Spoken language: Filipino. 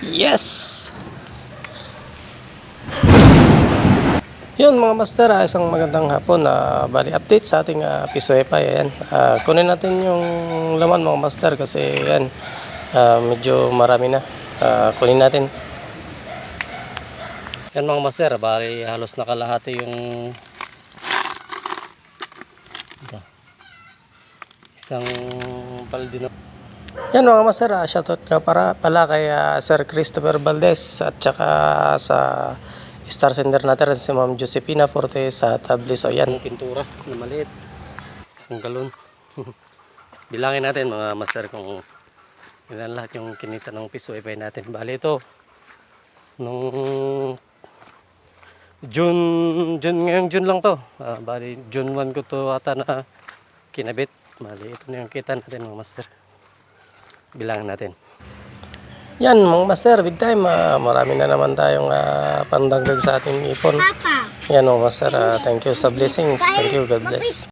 Yes! Yun mga master, ah, isang magandang hapon na bali update sa ating uh, piso epay. Ayan. Ah, kunin natin yung laman mga master kasi yan ah, medyo marami na. Ah, kunin natin. Yan mga master, bali halos nakalahati yung isang balde na yan mga master, uh, shoutout nga para pala kay ah, Sir Christopher Valdez at saka sa star sender natin si Ma'am Josepina Forte sa tablis. O yan, pintura na maliit. Isang galon. Bilangin natin mga master kung ilan lahat yung kinita ng piso ipay natin. Bali ito, nung June, June, ngayong June lang to. Ah, bali, June 1 ko to ata na kinabit. Bali, ito na yung kita natin mga master bilangin natin. Yan mga master, big time. ah, marami na naman tayong uh, pandagdag sa ating ipon. Papa. Yan mga master, ah, thank you sa blessings. Thank you, God bless.